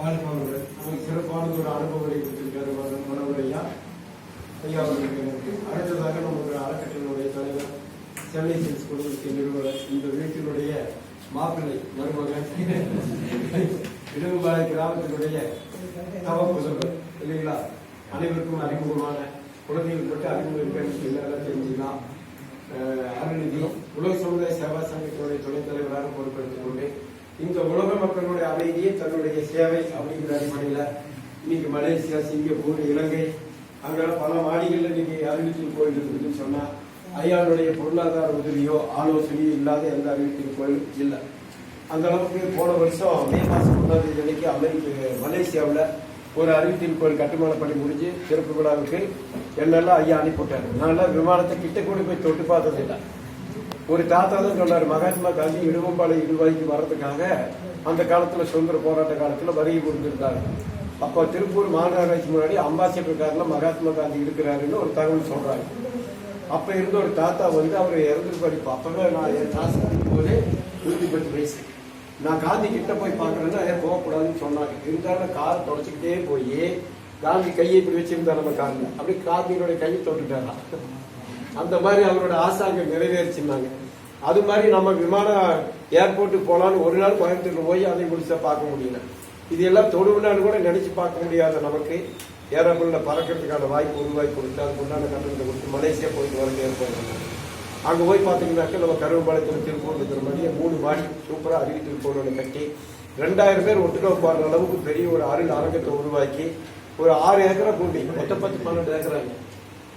வாழ்பவர்கள் நமக்கு சிறப்பான ஒரு அனுபவத்தை கொடுத்திருக்காரு மன- ஐயா அவர்களுக்கு எனக்கு அடுத்ததாக நம்முடைய அறக்கட்டளையினுடைய தலைவர் சென்னை சில்ஸ் குடும்பத்தின் நிறுவனர் இந்த வீட்டினுடைய மாப்பிள்ளை மருமகன் இடுகுபாலை கிராமத்தினுடைய தவ புதல்வர் இல்லைங்களா? அனைவருக்கும் அறிமுகமான குழந்தைகள் பற்றி அறிமுகம் எல்லாரும் தெரிஞ்சுக்கலாம். அஹ் அருள்நிதி உலக சமுதாய சேவா சங்கத்தினுடைய துணைத் தலைவராக பொறுப்பெடுத்துக் கொண்டேன். இந்த உலக மக்களுடைய அமைதியே தன்னுடைய சேவை அப்படிங்கிற அடிப்படையில் இன்னைக்கு மலேசியா சிங்கப்பூர் இலங்கை அங்கெல்லாம் பல மாடிகளில் இன்னைக்கு அறிவித்தல் கோயில் இருக்குதுன்னு சொன்னால் ஐயாவுடைய பொருளாதார உதவியோ ஆலோசனையோ இல்லாத எந்த அறிவித்தல் கோயில் இல்லை. அந்த அளவுக்கு போன வருஷம் மே மாதம் ஒன்றாம் தேதி அன்னைக்கு அமெரிக்க மலேசியாவில் ஒரு அறிவித்தல் கோயில் கட்டுமான பணி முடிஞ்சு சிறப்பு விழாவுக்கு என்னெல்லாம் ஐயா அனுப்பிவிட்டாரு நான் விமானத்தை கிட்ட கூட போய் தொட்டு பார்த்ததில்லை ஒரு தாத்தா தான் சொன்னார் மகாத்மா காந்தி இடுவம்பாளை இடுவாய்க்கு வர்றதுக்காக அந்த காலத்துல சுதந்திர போராட்ட காலத்துல வருகை கொடுத்துருந்தாரு அப்போ திருப்பூர் மாநகராட்சி முன்னாடி அம்பாசிடர் கார்ல மகாத்மா காந்தி இருக்கிறாருன்னு ஒரு தகவல் சொல்றாரு. அப்ப இருந்த ஒரு தாத்தா வந்து அவர் இறந்து படிப்பு அப்பவே நான் என் காசு போதே நூத்தி பத்து வயசு நான் காந்தி கிட்ட போய் பார்க்கறேன்னா ஏன் போகக்கூடாதுன்னு சொன்னாங்க இருந்தாலும் கார் தொடச்சிக்கிட்டே போய் காந்தி கையை இப்படி வச்சிருந்தார் நம்ம காரில் அப்படி காந்தியினுடைய கையை தொட்டுட்டாராம் அந்த மாதிரி அவரோட ஆசை அங்க நிறைவேறிச்சுனாங்க அது மாதிரி நம்ம விமான ஏர்போர்ட்டுக்கு போனாலும் ஒரு நாள் கோயம்புத்தூர்ல போய் அதை முடிச்சா பார்க்க முடியல. இது எல்லாம் தொடுவினான்னு கூட நினைச்சு பார்க்க முடியாத நமக்கு ஏரோப்ளேன்ல பறக்கிறதுக்கான வாய்ப்பு உருவாக்கி கொடுத்து அதுக்கு உண்டான கட்டணத்தை கொடுத்து மலேசியா போயிட்டு வரது ஏற்பாடு அங்க போய் பாத்தீங்கன்னாக்க நம்ம கருவம்பாளையத்தில் திருப்பூர் இருக்கிற மாதிரி மூணு மாடி சூப்பரா அறிவி திருப்பூரோட கட்டி ரெண்டாயிரம் பேர் ஒட்டுக்க போற அளவுக்கு பெரிய ஒரு அருள் அரங்கத்தை உருவாக்கி ஒரு ஆறு ஏக்கரா பூண்டி மொத்த பத்து பன்னெண்டு ஏக்கராங்க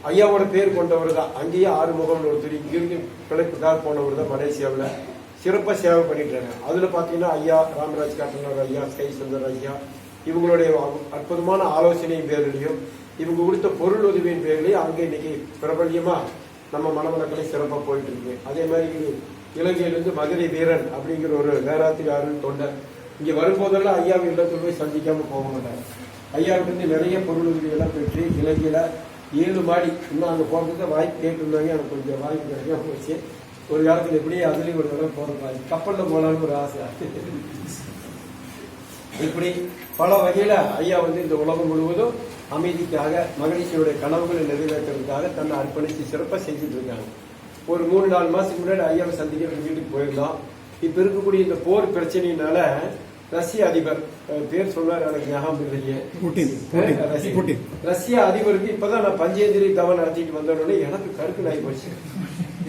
ஐயாவோட பேர் கொண்டவர் தான். அங்கேயே ஆறுமுகம் ஒருத்தர் இங்கிருந்து பிழைப்புக்காக போனவர் தான் மலேசியாவில். சிறப்பாக சேவை பண்ணிட்டு இருக்காங்க பார்த்தீங்கன்னா ஐயா ராமராஜ் காட்டனர் ஐயா ஸ்கை சுந்தர் ஐயா இவங்களுடைய அற்புதமான ஆலோசனையின் பேரிலையும் இவங்க கொடுத்த பொருள் உதவியின் பேரிலையும் அங்கே இன்னைக்கு பிரபல்யமாக நம்ம மணமலக்கலை சிறப்பாக போயிட்டு இருக்கு அதே மாதிரி இலங்கையிலிருந்து மதுரை வீரன் அப்படிங்கிற ஒரு வேராத்திரி அருள் தொண்டர். இங்கே வரும்போதெல்லாம் ஐயாவை இல்லத்தில் போய் சந்திக்காமல் போக மாட்டாங்க ஐயாவிலிருந்து நிறைய பொருள் உதவியெல்லாம் பெற்று இலங்கையில் ஏழு மாடி இன்னும் அங்கே போகிறதுக்கு வாய்ப்பு கேட்டிருந்தாங்க. எனக்கு கொஞ்சம் வாய்ப்பு கிடைக்காம போச்சு. ஒரு காலத்தில் எப்படியே அதுலேயும் ஒரு தடவை மாதிரி. கப்பலில் போகலான்னு ஒரு ஆசை. இப்படி பல வகையில் ஐயா வந்து இந்த உலகம் முழுவதும் அமைதிக்காக மகிழ்ச்சியுடைய கனவுகளை நிறைவேற்றுவதற்காக தன்னை அர்ப்பணித்து சிறப்பாக செஞ்சுட்டு இருக்காங்க. ஒரு மூணு நாலு மாதத்துக்கு முன்னாடி ஐயாவை சந்திக்க வீட்டுக்கு போயிருந்தோம். இப்போ இருக்கக்கூடிய இந்த போர் பிரச்சனையினால ரஷ்ய அதிபர் பேர் சொன்னார் எனக்கு ஞாபகம் இல்லையே. ரஷ்ய- அதிபருக்கு இப்பதான் நான் பஞ்சேந்திரி தவம் நடத்திட்டு வந்தோடனே எனக்கு கருக்கு நாய் போச்சு.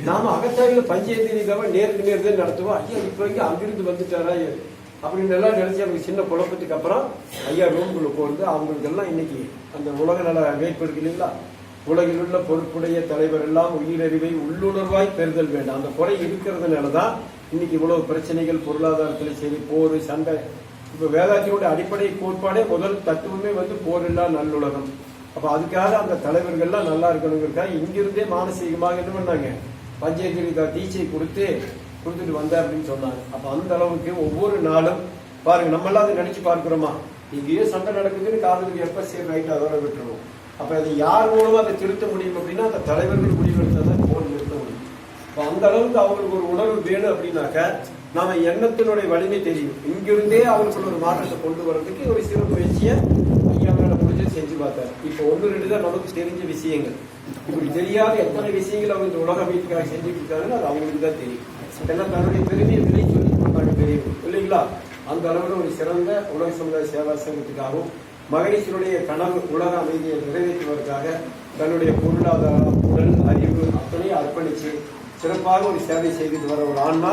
நாம அகத்தாரியில பஞ்சேந்திரி தவம் நேருக்கு நேர் தான் நடத்துவோம். ஐயா இப்ப இங்க அங்கிருந்து வந்துட்டாரா? அப்படின்னு எல்லாம் நினைச்சு எனக்கு சின்ன குழப்பத்துக்கு அப்புறம் ஐயா ரூம்குள்ள போறது அவங்களுக்கு எல்லாம் இன்னைக்கு அந்த உலக நல அமைப்பு இருக்கு இல்லைங்களா உலகில் உள்ள பொறுப்புடைய தலைவர் எல்லாம் உயிரறிவை உள்ளுணர்வாய் பெறுதல் வேண்டும். அந்த குறை இருக்கிறதுனால தான் இன்னைக்கு இவ்வளவு பிரச்சனைகள் பொருளாதாரத்தில் சரி போர் சண்டை. இப்ப வேதாத்தியோட அடிப்படை கோட்பாடே முதல் தத்துவமே வந்து போர் இல்லா நல்லுலகம். அப்ப அதுக்காக அந்த தலைவர்கள்லாம் நல்லா இருக்கணுங்கிறதுக்காக இங்கிருந்தே மானசீகமாக என்ன பண்ணாங்க? பஞ்சேந்திரிகா தீட்சை கொடுத்து கொடுத்துட்டு வந்தார் அப்படின்னு சொன்னாங்க. அப்ப அந்த அளவுக்கு ஒவ்வொரு நாளும் பாருங்க நம்ம எல்லாம் அதை நினைச்சு பார்க்கிறோமா? இங்கேயே சண்டை நடக்குதுன்னு காரணத்துக்கு எப்ப சேர் நைட் அதோட விட்டுருவோம். அப்ப அதை யார் மூலமா அதை திருத்த முடியும் அப்படின்னா அந்த தலைவர்கள் முடிவெடுத்தால் தான் போர் நிறுத்த முடியும். அப்ப அந்த அளவுக்கு அவங்களுக்கு ஒரு உணர்வு வேணும் அப்படின்னாக்க நாம எண்ணத்தினுடைய வலிமை தெரியும். இங்கிருந்தே அவங்களுக்கு ஒரு மாற்றத்தை கொண்டு வர்றதுக்கு ஒரு சிறு முயற்சியை ஐயாவோட முடிஞ்சு செஞ்சு பார்த்தார். இப்போ ஒன்று ரெண்டு தான் நமக்கு தெரிஞ்ச விஷயங்கள். இப்படி தெரியாத எத்தனை விஷயங்கள் அவங்க இந்த உலக அமைப்புக்காக செஞ்சுட்டு இருக்காங்கன்னு அது அவங்களுக்கு தான் தெரியும். ஏன்னா தன்னுடைய பெருமையை விலை சொல்லி கொண்டாங்க தெரியும் இல்லைங்களா? அந்த அளவில் ஒரு சிறந்த உலக சமுதாய சேவா சங்கத்துக்காகவும் மகேஸ்வருடைய கனவு உலக அமைதியை நிறைவேற்றுவதற்காக தன்னுடைய பொருளாதாரம் உடல் அறிவு அத்தனையும் அர்ப்பணித்து சிறப்பாக ஒரு சேவை செய்துட்டு வர ஒரு ஆன்மா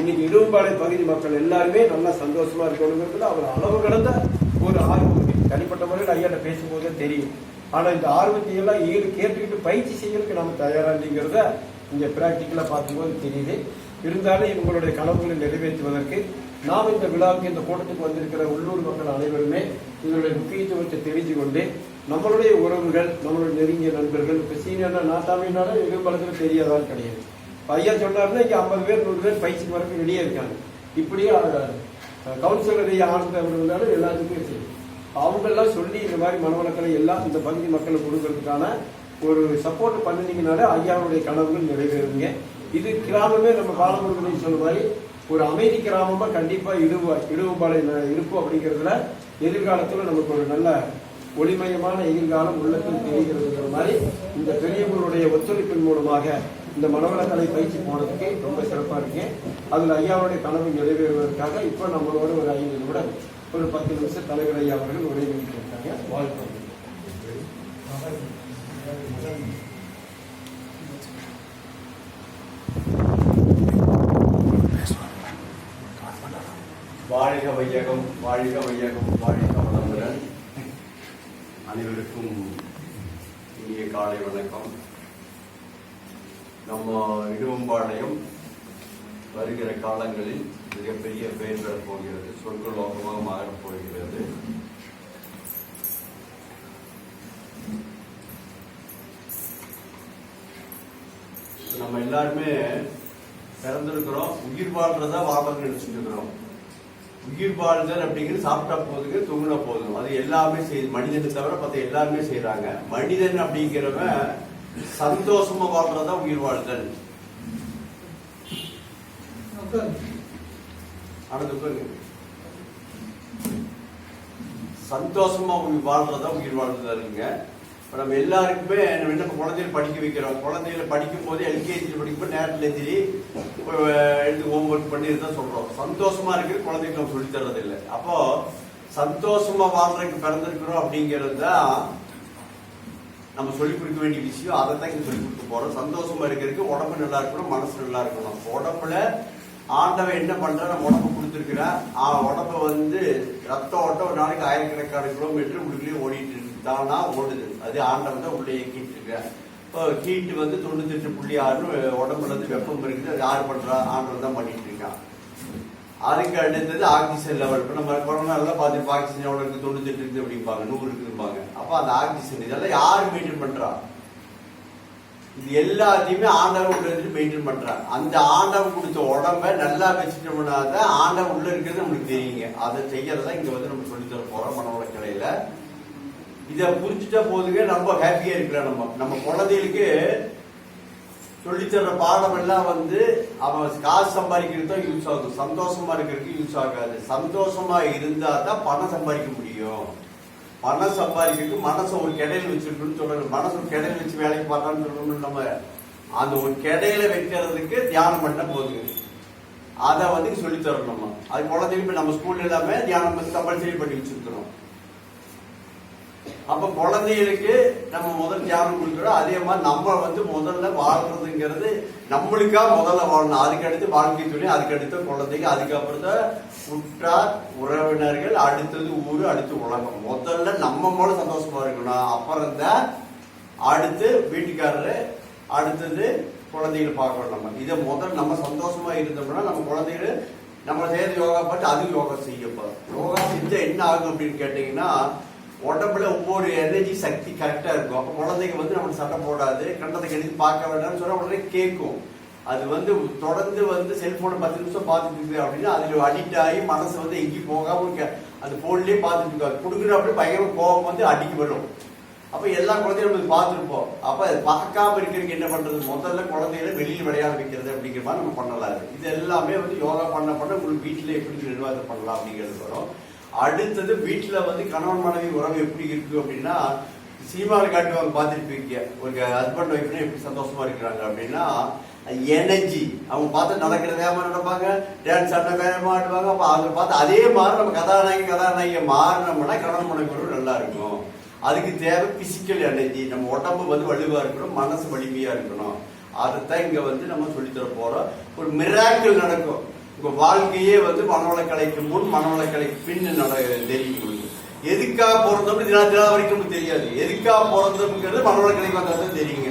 இன்னைக்கு இடும்பாலை பகுதி மக்கள் எல்லாருமே நல்லா சந்தோஷமா இருக்கணுங்கிறதுல அவர் அளவு கடந்த ஒரு ஆர்வம் தனிப்பட்ட முறையில் ஐயாட்ட பேசும்போதே தெரியும். ஆனா இந்த ஆர்வத்தை எல்லாம் ஈடு கேட்டுக்கிட்டு பயிற்சி செய்யறதுக்கு நம்ம தயாரா இல்லைங்கிறத இங்க பிராக்டிக்கலா பார்க்கும்போது தெரியுது. இருந்தாலும் இவங்களுடைய கனவுகளை நிறைவேற்றுவதற்கு நாம் இந்த விழாவுக்கு இந்த கூட்டத்துக்கு வந்திருக்கிற உள்ளூர் மக்கள் அனைவருமே இதனுடைய முக்கியத்துவத்தை தெரிஞ்சு கொண்டு நம்மளுடைய உறவுகள் நம்மளுடைய நெருங்கிய நண்பர்கள் இப்ப சீனியர்னா நாட்டாமைனால எதிர்பார்க்கறது தெரியாதால் கிடையாது. ஐயா சொன்னாருன்னா இங்க ஐம்பது பேர் நூறு பேர் பயிற்சிக்கு வரக்கு வெளியே இருக்காங்க. இப்படியே கவுன்சிலர் ஐயா ஆனந்த் இருந்தாலும் எல்லாத்துக்குமே சரி. அவங்க எல்லாம் சொல்லி இந்த மாதிரி மனவளக்களை எல்லாம் இந்த பகுதி மக்களுக்கு கொடுக்கறதுக்கான ஒரு சப்போர்ட் பண்ணினீங்கனாலே ஐயாவுடைய கனவுகள் நிறைவேறுங்க. இது கிராமமே நம்ம பாலமுருகன் சொன்ன மாதிரி ஒரு அமைதி கிராமமா கண்டிப்பா இடுவா இடுவம்பாளையம் இருக்கும் அப்படிங்கிறதுல எதிர்காலத்துல நமக்கு ஒரு நல்ல ஒளிமயமான எதிர்காலம் உள்ளத்தில் தெரிகிறதுங்கிற மாதிரி இந்த பெரியவர்களுடைய ஒத்துழைப்பின் மூலமாக இந்த மனவளக்கலை பயிற்சி போனதுக்கு ரொம்ப சிறப்பா இருக்கு அதுல ஐயாவுடைய கனவு நிறைவேறுவதற்காக இப்போ நம்மளோட ஒரு ஐந்து நிமிடம் ஒரு பத்து நிமிஷம் தலைவர் ஐயா அவர்கள் உரை இருக்காங்க வாழ்க்கை வாழ்க வையகம் வாழ்க வையகம் வாழ்க வளமுடன். அனைவருக்கும் இனிய காலை வணக்கம். நம்ம இடுவம்பாளையம் வருகிற காலங்களில் மிகப்பெரிய பெயர் பெறப் போகிறது சொர்க்கலோகமாக மாறப் போகிறது. நம்ம எல்லாருமே பிறந்திருக்கிறோம். உயிர் வாழ்றதா வாழணும்னு நினைச்சிட்டு இருக்கிறோம் உயிர் வாழ்தல் அப்படிங்கிறது சாப்பிட்டா போதுங்க தூங்கினா போதும் அது எல்லாமே செய்யுது மனிதனை தவிர பார்த்து எல்லாருமே செய்யறாங்க மனிதன் அப்படிங்கிறவன் சந்தோஷமா வாழ்றதா உயிர் வாழ்தல். ஆனது உட்காருங்க. சந்தோஷமா உயிர் வாழ்றதா உயிர் வாழ்றதுங்க இப்ப நம்ம எல்லாருக்குமே நம்ம என்ன குழந்தையில படிக்க வைக்கிறோம். குழந்தையில படிக்கும் போது எல்கேஜியில் படிக்கும்போது நேரத்தில் எதிரி எடுத்து ஹோம் ஒர்க் பண்ணி தான் சொல்றோம். சந்தோஷமா இருக்கிற குழந்தைக்கு நம்ம சொல்லித் தர்றது இல்லை அப்போ சந்தோஷமா வாழ்றதுக்கு பிறந்திருக்கிறோம் அப்படிங்கிறது தான் நம்ம சொல்லிக் கொடுக்க வேண்டிய விஷயம் அதை தான் இங்க சொல்லிக் கொடுக்க போறோம். சந்தோஷமா இருக்கிறதுக்கு உடம்பு நல்லா இருக்கணும் மனசு நல்லா இருக்கணும். உடம்புல ஆண்டவன் என்ன பண்ற நம்ம உடம்பு கொடுத்துருக்கிறான் உடம்ப வந்து ரத்த ஓட்டம் ஒரு நாளைக்கு ஆயிரக்கணக்கான கிலோமீட்டர் உள்ளே ஓடிட்டு இருக்கு. தானா ஓடுது. அது ஆண்டவன் தான் உள்ளே இயக்கிட்டு இருக்கிறான் இப்போ ஹீட் வந்து தொண்ணூத்தி எட்டு புள்ளி ஆறு உடம்புல வந்து வெப்பம் இருக்குது. அது யார் பண்றா? ஆண்டவன் தான் பண்ணிட்டு இருக்கான். அதுக்கு அடுத்தது ஆக்சிஜன் லெவல் இப்போ நம்ம கொரோனா எல்லாம் பார்த்து ஆக்சிஜன் எவ்வளோ இருக்கு? தொண்ணூத்தி எட்டு இருக்குது அப்படிம்பாங்க. நூறு இருக்குதும்பாங்க அப்போ அந்த ஆக்சிஜன் இதெல்லாம் யார் மெயின்டைன் பண்றா? இது எல்லாத்தையுமே ஆண்டவன் உள்ள இருந்து மெயின்டைன் பண்றான் அந்த ஆண்டவன் கொடுத்த உடம்ப நல்லா வச்சுட்டோம்னா தான் ஆண்டவன் உள்ள இருக்கிறது நம்மளுக்கு தெரியுங்க. அதை செய்யறதா இங்க வந்து நம்ம சொல்லி தர போறோம் மனவள கலையில இத புரிஞ்சுட்டா போதுங்க. ரொம்ப ஹாப்பியா இருக்கிறோம் நம்ம. நம்ம குழந்தைகளுக்கு சொல்லித்தர பாடம் எல்லாம் வந்து அவன் காசு சம்பாதிக்கிறது தான் யூஸ் ஆகும். சந்தோஷமா இருக்கிறதுக்கு யூஸ் ஆகாது. சந்தோஷமா இருந்தா தான் பணம் சம்பாதிக்க முடியும். பணம் சம்பாதிக்கிறதுக்கு மனசை ஒரு கிடையில வச்சிருக்கணும்னு சொல்றாங்க மனசு ஒரு கிடையில வச்சு வேலைக்கு பார்த்தான்னு சொல்லணும்னு நம்ம அந்த ஒரு கிடையில வைக்கிறதுக்கு தியானம் பண்ண போதுங்க அதை வந்து சொல்லித் தரணும் நம்ம. அது குழந்தைங்க நம்ம ஸ்கூல்ல எல்லாமே தியானம் வந்து கம்பல்சரி பண்ணி வச்சிருக்கிறோம். அப்ப குழந்தைகளுக்கு நம்ம முதல் தியானம் கொடுக்குறோம். அதே மாதிரி நம்ம வந்து முதல்ல வாழ்றதுங்கிறது நம்மளுக்கா முதல்ல வாழணும். அதுக்கு அடுத்து வாழ்க்கை துணி அதுக்கடுத்து குழந்தைங்க அதுக்கப்புறம் தான் உற்றார் உறவினர்கள் அடுத்தது ஊரு அடுத்து உலகம். முதல்ல நம்ம மூல சந்தோஷமா இருக்கணும். அப்புறம் தான் அடுத்து வீட்டுக்காரரு அடுத்தது குழந்தைகளை பார்க்கணும் நம்ம. இதை முதல்ல நம்ம சந்தோஷமா இருந்தோம்னா நம்ம குழந்தைகள் நம்ம செய்யறது யோகா பார்த்து அது யோகா செய்யப்போ யோகா செஞ்சா என்ன ஆகும் அப்படின்னு கேட்டீங்கன்னா உடம்புல ஒவ்வொரு எனர்ஜி சக்தி கரெக்டா இருக்கும். அப்ப குழந்தைங்க வந்து நம்ம சண்டை போடாது கண்டத்தை எடுத்து பார்க்க வேண்டாம்னு சொன்னா உடனே கேட்கும். அது வந்து தொடர்ந்து வந்து செல்போனை பத்து நிமிஷம் பார்த்துட்டு இருக்கு அப்படின்னா அதுல அடிக்ட் ஆகி மனசு வந்து எங்கேயும் போகாம இருக்க. அந்த போன்லயே பார்த்துட்டு இருக்காது. கொடுக்குற அப்படி பயங்கர கோபம் வந்து அடிக்க வரும். அப்ப எல்லா குழந்தையும் நம்ம பார்த்துருப்போம். அப்ப அது பார்க்காம இருக்கிறதுக்கு என்ன பண்றது? முதல்ல குழந்தைகளை வெளியில் விளையாட வைக்கிறது அப்படிங்கிற மாதிரி நம்ம பண்ணலாம். இது. இது எல்லாமே வந்து யோகா பண்ண பண்ண உங்களுக்கு வீட்டுல எப்படி நிர்வாகம் பண்ணலாம் அப்படிங்கிறது வரும். அடுத்தது வீட்டுல வந்து கணவன் மனைவி உறவு எப்படி இருக்கு அப்படின்னா சினிமாவில் காட்டுவாங்க பார்த்துருப்பீங்க. ஒரு ஹஸ்பண்ட் ஒய்ஃப்னா எப்படி சந்தோஷமா இருக்கிறாங்க அப்படின்னா எனர்ஜி அவங்க பார்த்து நடக்கிற வேகமா நடப்பாங்க. டான்ஸ் ஆடின வேகமா ஆடுவாங்க. அப்ப அவங்க பார்த்து அதே மாதிரி நம்ம கதாநாயகி கதாநாயகியை மாறினோம்னா கணவன் மனைவி உறவு நல்லா இருக்கும். அதுக்கு தேவை பிசிக்கல் எனர்ஜி நம்ம உடம்பு வந்து வலுவா இருக்கணும் மனசு வலிமையா இருக்கணும். அதைத்தான் இங்க வந்து நம்ம சொல்லித்தர போறோம். ஒரு மிராக்கள் நடக்கும். உங்க வாழ்க்கையே வந்து மனவளக்கலைக்கு முன் மனவளக்கலைக்கு பின் தெரியும் எதுக்காக பிறந்தோம்னு தினா தினா வரைக்கும் நமக்கு தெரியாது. எதுக்காக பிறந்தோம்ங்கிறது மனவளக்கலைக்கு வந்தா தெரியுங்க.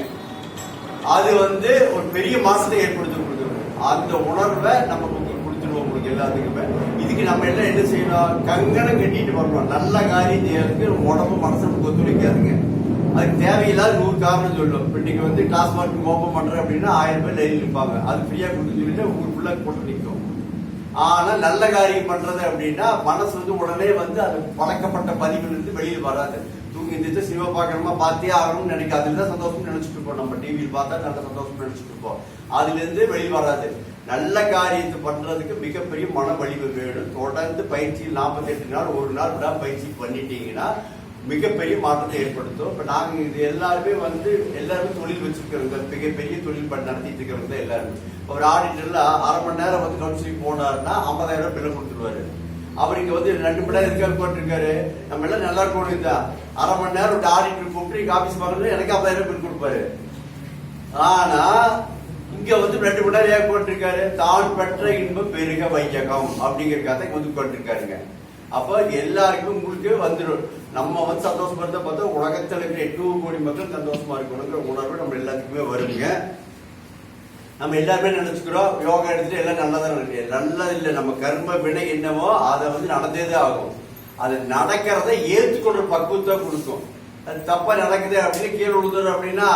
அது வந்து ஒரு பெரிய மாசத்தை ஏற்படுத்தி கொடுத்துருவோம் அந்த உணர்வை நம்ம கொடுத்துருவோம் உங்களுக்கு எல்லாத்துக்குமே. இதுக்கு நம்ம எல்லாம் என்ன செய்யணும்? கங்கணம் கட்டிட்டு வரணும். நல்ல காரியம் செய்யறதுக்கு உடம்பு மனசு ஒத்துழைக்காதுங்க அதுக்கு தேவையில்லாத நூறு காரணம் சொல்லும். இப்ப இன்னைக்கு வந்து டாஸ்மாக் ஓப்பன் பண்றேன் அப்படின்னா ஆயிரம் பேர் லைன் நிற்பாங்க அது ஃப்ரீயா கொடுத்து சொல்லிட்டு ஊருக்குள்ள போட்டு நிற்கும் ஆனா நல்ல காரியம் பண்றது அப்படின்னா மனசு வந்து உடனே வந்து அது பழக்கப்பட்ட பதிவுல இருந்து வெளியில் வராது. தூங்கி இருந்துச்சு சினிமா பார்க்கணுமா? பார்த்தே ஆகணும்னு நினைக்க அதுல தான் சந்தோஷம் நினைச்சிட்டு இருப்போம். நம்ம டிவியில் பார்த்தா நல்ல சந்தோஷம் நினைச்சிட்டு இருப்போம். அதுல இருந்து வெளியில் வராது. நல்ல காரியத்தை பண்றதுக்கு மிகப்பெரிய மன வலிவு வேணும். தொடர்ந்து பயிற்சி 48 நாள் ஒரு நாள் விடா பயிற்சி பண்ணிட்டீங்கன்னா மிகப்பெரிய மாற்றத்தை ஏற்படுத்தும். இப்ப நாங்க இது எல்லாருமே வந்து எல்லாருமே தொழில் வச்சிருக்கிறவங்க மிகப்பெரிய தொழில் நடத்திட்டு இருக்கிறவங்க தான் எல்லாருமே. ஒரு ஆடிட்டர்ல அரை மணி நேரம் வந்து கவுன்சிலிங் போனாருன்னா ஐம்பதாயிரம் ரூபாய் பில்லை கொடுத்துருவாரு. அவர் இங்க வந்து ரெண்டு மணி நேரம் இருக்காரு போட்டிருக்காரு நம்ம எல்லாம் நல்லா இருக்கணும் தான் அரை மணி நேரம் ஆடிட்டர் கூப்பிட்டு இங்க ஆபீஸ் பார்க்கறது எனக்கு ஐம்பதாயிரம் பில் கொடுப்பாரு. ஆனா இங்க வந்து ரெண்டு மணி நேரம் ஏன் போட்டிருக்காரு தான் பெற்ற இன்பம் பெருக வையகம் அப்படிங்கிற கதை வந்து போட்டிருக்காருங்க அப்ப எல்லாருக்கும் உங்களுக்கு வந்துடும் நம்ம வந்து சந்தோஷமா இருந்தா பார்த்தா உலகத்தில் இருக்கிற எட்டு கோடி மக்கள் சந்தோஷமா இருக்கணுங்கிற உணர்வு நம்ம எல்லாத்துக்குமே வருங்க நம்ம எல்லாருமே நினைச்சுக்கிறோம் யோகா எடுத்துட்டு எல்லாம் நல்லதா இருக்கு. நல்லது இல்லை நம்ம கர்ம வினை என்னவோ அதை வந்து நடந்தே தான் ஆகும். அது நடக்கிறத ஏற்றுக்கொள்ற பக்குவத்தை கொடுக்கும். அது தப்பா நடக்குது அப்படின்னு கீழே விழுந்துடும் அப்படின்னா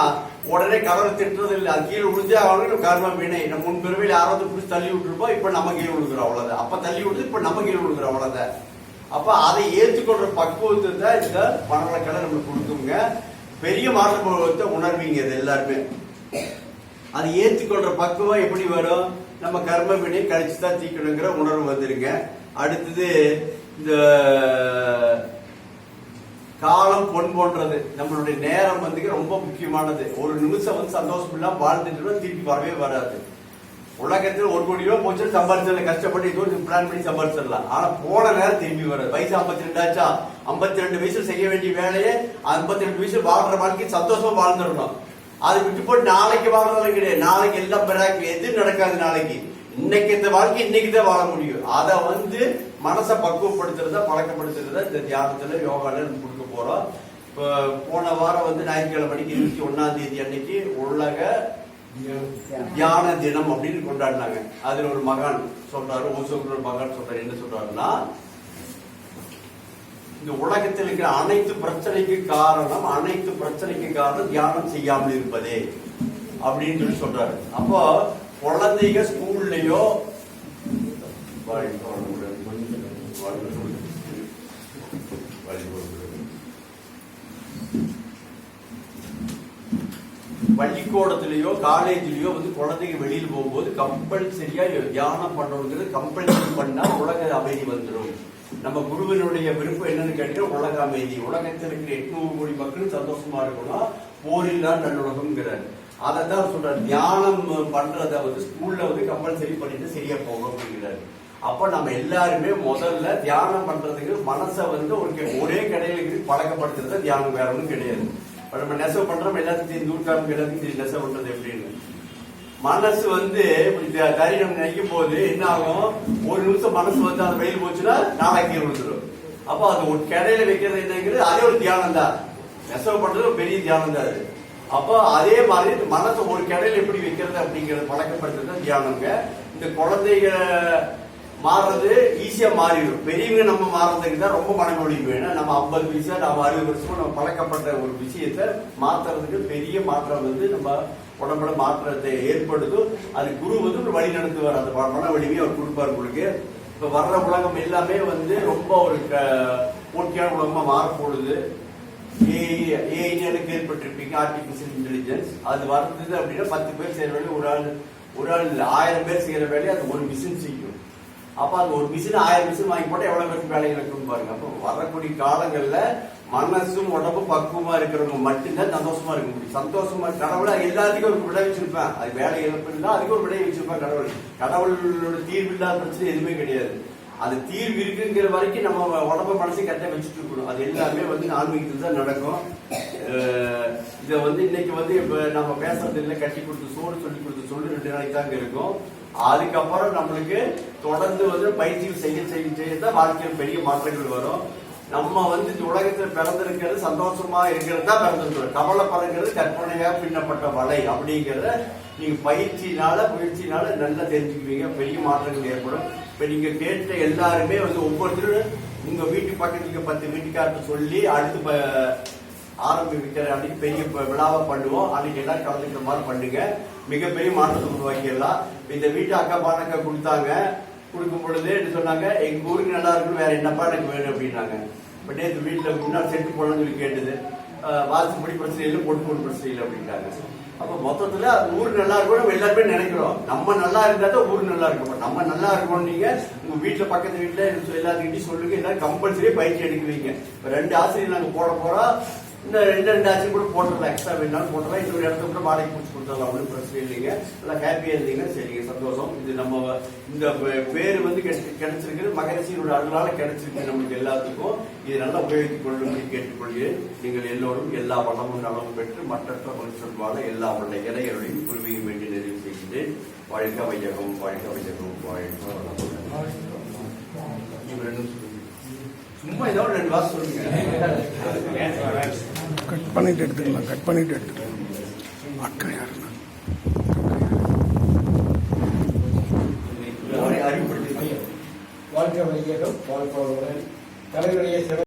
உடனே கடவுள் திட்டுறது இல்லை. அது கீழே விழுந்தே அவங்களுக்கு கர்ம வினை. நம்ம முன்பிறவையில் யாராவது பிடிச்சி தள்ளி விட்டுருப்போம். இப்ப நம்ம கீழே விழுகிறோம் அவ்வளோதான் அப்ப தள்ளி விட்டு இப்ப நம்ம கீழே விழுகிறோம் அவ்வளவுதான். அப்ப அதை ஏற்றுக்கொள்ற பக்குவத்தை தான் இந்த பணவளக்கடை நம்மளுக்கு கொடுக்குங்க. பெரிய மாற்று உணர்வீங்க இது எல்லாருமே. அது ஏற்றுக்கொள்ற பக்குவம் எப்படி வரும் நம்ம கர்ம வினை கழிச்சு தான் தீக்கணுங்கிற உணர்வு வந்துருங்க. அடுத்தது இந்த காலம் பொன் போன்றது. நம்மளுடைய நேரம் வந்து ரொம்ப முக்கியமானது. ஒரு நிமிஷம் வந்து சந்தோஷம் இல்லாம வாழ்ந்துட்டு திருப்பி வரவே வராது. உலகத்தில் ஒரு கோடி ரூபாய் போச்சு சம்பாதிச்சிடலாம் கஷ்டப்பட்டு ஏதோ பிளான் பண்ணி சம்பாதிச்சிடலாம் ஆனா போன நேரம் திரும்பி வராது. வயசு ஐம்பத்தி ரெண்டு ஆச்சா? ஐம்பத்தி ரெண்டு வயசுல செய்ய வேண்டிய வேலையை ஐம்பத்தி ரெண்டு வயசுல வாழ்ற வாழ்க்கை சந்தோஷமா வாழ்ந்துடணும். அது விட்டு போய் நாளைக்கு வாழ்றதும் கிடையாது. நாளைக்கு எல்லாம் பிறகு எது நடக்காது நாளைக்கு? இன்னைக்கு இந்த வாழ்க்கை இன்னைக்கு தான் வாழ முடியும். அதை வந்து மனசை பக்குவப்படுத்துறத பழக்கப்படுத்துறத இந்த தியானத்துல யோகால நம்ம கொடுக்க போறோம். இப்போ போன வாரம் வந்து ஞாயிற்றுக்கிழமை மணிக்கு இருபத்தி ஒன்னாம் தேதி அன்னைக்கு உலக தியான தினம் அப்படின்னு கொண்டாடினாங்க. அதுல ஒரு மகான் சொல்றாரு ஓசோக்குற ஒரு மகான் சொல்றாரு. என்ன சொல்றாருன்னா இந்த உலகத்தில் இருக்கிற அனைத்து பிரச்சனைக்கு காரணம் அனைத்து பிரச்சனைக்கு காரணம் தியானம் செய்யாமல் இருப்பதே அப்படின்னு சொல்லி சொல்றாரு. அப்போ குழந்தைங்க ஸ்கூல்லயோ பள்ளிக்கூடத்திலேயோ காலேஜ்லயோ வந்து குழந்தைங்க வெளியில போகும்போது கம்பல்சரியா தியானம் பண்ணணுங்கிறது கம்பல்சரி பண்ணா உலக அமைதி வந்துடும் நம்ம குருவினுடைய விருப்பம் என்னன்னு கேட்டு உலக அமைதி. உலகத்தில் இருக்கிற எட்நூறு கோடி மக்களும் சந்தோஷமா இருக்கணும். போரில்லா நல்லுலகம்ங்கிறார். அதை தான் சொல்றாரு. தியானம் பண்றத வந்து ஸ்கூல்ல வந்து கம்பல்சரி பண்ணிட்டு சரியா போகும் அப்படிங்கிறாரு. அப்ப நம்ம எல்லாருமே முதல்ல தியானம் பண்றதுக்கு மனசை வந்து ஒரு ஒரே கடையில பழக்கப்படுத்துறது தியானம் வேற ஒன்றும் கிடையாது. நம்ம நெசவு பண்றோம் எல்லாத்தையும் தெரியும். நூற்காரம் நெசவு பண்றது எப்படின்னு. மனசு வந்து இப்படி த- நினைக்கும் போது என்ன ஆகும் ஒரு நிமிஷம் மனசு வந்து அந்த வெயில் போச்சுன்னா நாளைக்கு விழுந்துடும் அப்போ அது ஒரு கடையில வைக்கிறது என்னங்கிறது அதே ஒரு தியானம் தான். நெசவு பண்றது ஒரு பெரிய தியானம் தான் அது. அப்போ அதே மாதிரி மனசை ஒரு கிடையில எப்படி வைக்கிறது அப்படிங்கறது பழக்கப்படுத்துறது தியானங்க இந்த குழந்தைங்க மாறுறது ஈஸியா மாறிடும். பெரியவங்க நம்ம மாறுறதுக்கு தான் ரொம்ப மனநொழி வேணும். நம்ம ஐம்பது வயசா நம்ம அறுபது வருஷமா நம்ம பழக்கப்பட்ட ஒரு விஷயத்த மாத்துறதுக்கு பெரிய மாற்றம் வந்து நம்ம உடம்புல மாற்றத்தை ஏற்படுத்தும். அது குரு வந்து ஒரு வழி நடத்துவார். அந்த மன வலிமையை அவர் கொடுப்பார் உங்களுக்கு. இப்ப வர்ற உலகம் எல்லாமே வந்து ரொம்ப ஒரு போட்டியான உலகமா மாறப்போடுது ஏஐன்னு எனக்கு கேள்விப்பட்டிருப்பீங்க ஆர்டிபிஷியல் இன்டெலிஜென்ஸ் அது வந்தது அப்படின்னா பத்து பேர் செய்யற வேலையை ஒரு ஆள் ஒரு ஆள் ஆயிரம் பேர் செய்யற வேலையை அது ஒரு மிஷின் செய்யும். அப்ப அது ஒரு மிஷின் ஆயிரம் மிஷின் வாங்கி போட்டா எவ்வளவு பேருக்கு வேலை இருக்குன்னு பாருங்க. அப்போ வரக்கூடிய காலங்கள்ல மனசும் உடம்பும் பக்குவமா இருக்கிறவங்க மட்டும்தான் சந்தோஷமா இருக்க முடியும். சந்தோஷமா கடவுளை எல்லாத்துக்கும் ஒரு விடை வச்சிருப்பேன். அது வேலை இழப்பு அதுக்கு ஒரு விடை வச்சிருப்பேன் கடவுள். கடவுளோட தீர்வு இல்லாத பிரச்சனை எதுவுமே கிடையாது. அது தீர்வு இருக்குங்கிற வரைக்கும் நம்ம உடம்ப மனசை கரெக்டா வச்சுட்டு இருக்கணும். அது எல்லாமே வந்து ஆன்மீகத்தில் தான் நடக்கும். இதை வந்து இன்னைக்கு வந்து இப்போ நம்ம பேசுறது இல்லை கட்டி கொடுத்து சோறு சொல்லி கொடுத்து சொல்லு ரெண்டு நாளைக்கு தாங்க இருக்கும். அதுக்கப்புறம் நம்மளுக்கு தொடர்ந்து வந்து பயிற்சிகள் செய்ய செய்ய செய்ய தான் வாழ்க்கையில் பெரிய மாற்றங்கள் வரும். நம்ம வந்து இந்த உலகத்துல பிறந்திருக்கிறது சந்தோஷமா இருக்கிறது தான் பிறந்திருக்கிறோம் கவலைப்படுறது கற்பனையா பின்னப்பட்ட வலை அப்படிங்கிறத நீங்க பயிற்சினால முயற்சினால நல்லா தெரிஞ்சுக்குவீங்க. பெரிய மாற்றங்கள் ஏற்படும். இப்ப நீங்க கேட்ட எல்லாருமே வந்து ஒவ்வொருத்தரும் உங்க வீட்டு பக்கத்துக்கு பத்து வீட்டுக்காரர்கிட்ட சொல்லி அடுத்து ப- ஆரம்பிக்கிற அன்னைக்கு பெரிய விழாவை பண்ணுவோம். அன்னைக்கு எல்லாரும் கலந்துக்கிற மாதிரி பண்ணுங்க. மிகப்பெரிய மாற்றத்தை உருவாக்கிடலாம் இந்த வீட்டு அக்கா பானக்கா கொடுத்தாங்க. கொடுக்கும் பொழுது என்ன சொன்னாங்க எங்க ஊருக்கு நல்லா இருக்கும் வேற என்னப்பா எனக்கு வேணும்? அப்படின்னாங்க. பட் நேற்று வீட்டுல முன்னாடி செட்டு போடணும்னு சொல்லி கேட்டது. அஹ் வாசப்படி பிரச்சனை இல்லை பொட்டு பொண்ணு பிரச்சனை இல்லை அப்படின்ட்டாங்க அப்ப மொத்தத்துல ஊர் நல்லா இருக்கும் நம்ம எல்லாருமே நினைக்கிறோம். நம்ம நல்லா இருந்தா தான் ஊர் நல்லா இருக்கும். நம்ம நல்லா இருக்கணும் நீங்க உங்க வீட்டுல பக்கத்து வீட்டுல எல்லாத்துக்கிட்டையும் சொல்லுங்க. எல்லாரும் கம்பல்சரி பயிற்சி எடுக்குவீங்க. ரெண்டு ஆசிரியர் நாங்க போட போறோம். இந்த ரெண்டு ரெண்டு ஆசிரியர் கூட போட்டுடலாம். எக்ஸ்ட்ரா வேணாலும் போட்டுடலாம். இன்னொரு இடத்துல கூட வாடகை பிடிச்சி கொடுத்துடலாம். ஒன்றும் பிரச்சனை இல்லைங்க நல்லா ஹாப்பியா இருந்தீங்க சரிங்க சந்தோஷம். இது நம்ம இந்த பேர் வந்து கிடைச்சிருக்கு மகரிஷியினுடைய அருளால கிடைச்சிருக்கு நம்மளுக்கு எல்லாத்துக்கும். இது நல்லா உபயோகித்துக் கொள்ளும்படி கேட்டுக்கொள்கிறேன். நீங்கள் எல்லோரும் எல்லா வளமும் நலமும் பெற்று மற்றற்ற மனுஷன் வாழ எல்லா வல்ல இறையருடையும் குருவியும் வேண்டி நிறைவு செய்கிறேன் வாழ்க வையகம் வாழ்க வையகம் வாழ்க வளமுடன். இவர் சும்மா ஏதோ ரெண்டு வாசம் சொல்லுங்க. கட் பண்ணிட்டு எடுத்துக்கலாம் கட் பண்ணிட்டு எடுத்துக்கலாம். அக்கா யாருன்னா? வாழ்க்கை வையகம் வாழ்க்கை தலைவருடைய சிறப்பு